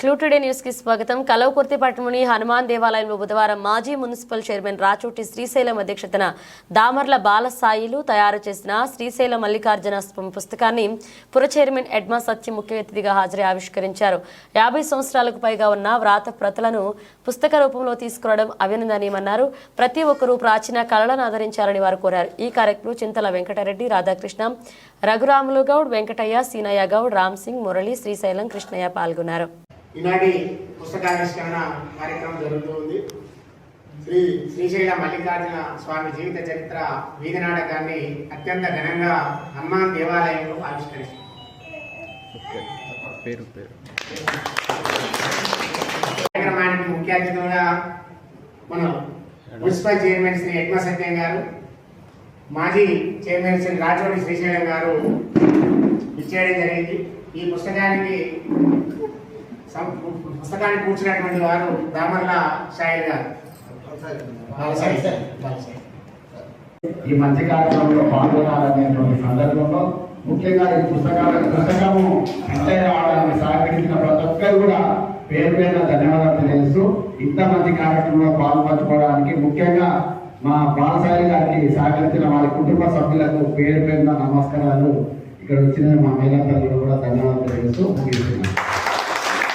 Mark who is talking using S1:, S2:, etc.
S1: క్లూటుడే న్యూస్కి స్వాగతం. కలవకుర్తి పట్టణంలోని హనుమాన్ దేవాలయంలో బుధవారం మాజీ మున్సిపల్ చైర్మన్ రాచోటి శ్రీశైలం అధ్యక్షతన దామర్ల బాలసాయిలు తయారు చేసిన శ్రీశైలం మల్లికార్జున పుస్తకాన్ని పుర చైర్మన్ ఎడ్మా సత్యం ముఖ్య అతిథిగా హాజరై ఆవిష్కరించారు. యాభై సంవత్సరాలకు పైగా ఉన్న వ్రాత ప్రతులను పుస్తక రూపంలో తీసుకురావడం అభినందనీయమన్నారు. ప్రతి ఒక్కరూ ప్రాచీన కళలను ఆదరించాలని వారు కోరారు. ఈ కార్యక్రమంలో చింతల వెంకటరెడ్డి రాధాకృష్ణ రఘురాములు గౌడ్ వెంకటయ్య సీనయ్య గౌడ్ రామ్ సింగ్ మురళి శ్రీశైలం కృష్ణయ్య పాల్గొన్నారు.
S2: ఈనాటి పుస్తకావిష్కరణ కార్యక్రమం జరుగుతూ ఉంది శ్రీ శ్రీశైల మల్లికార్జున స్వామి జీవిత చరిత్ర వీధి నాటకాన్ని అత్యంత ఘనంగా హనుమాన్ దేవాలయంలో ఆవిష్కరిస్తారు
S3: పేరు పేరు.
S2: కార్యక్రమానికి ముఖ్య అతిథులుగా మన మున్సిపల్ చైర్మన్ శ్రీ యజ్ఞ సత్యం గారు మాజీ చైర్మన్ శ్రీ రాజోడి శ్రీశైలం గారు ఇచ్చేయడం జరిగింది. ఈ పుస్తకానికి పుస్తకాన్ని కూర్చున్నటువంటి వారు దామర్ల షాయిల్ గారు.
S4: ఈ మంచి కార్యక్రమంలో పాల్గొనాలనేటువంటి సందర్భంలో ముఖ్యంగా ఈ పుస్తకాల పుస్తకము అంటే రావడానికి సహకరించిన ప్రతి ఒక్కరు కూడా పేరు పేరున ధన్యవాదాలు తెలియజేస్తూ ఇంత మంచి కార్యక్రమంలో పాల్పంచుకోవడానికి ముఖ్యంగా మా బాలసాయి గారికి సహకరించిన వారి కుటుంబ సభ్యులకు పేరు పేరున నమస్కారాలు. ఇక్కడ వచ్చిన మా మహిళా కూడా ధన్యవాదాలు తెలియజేస్తూ ముగిస్తున్నాను.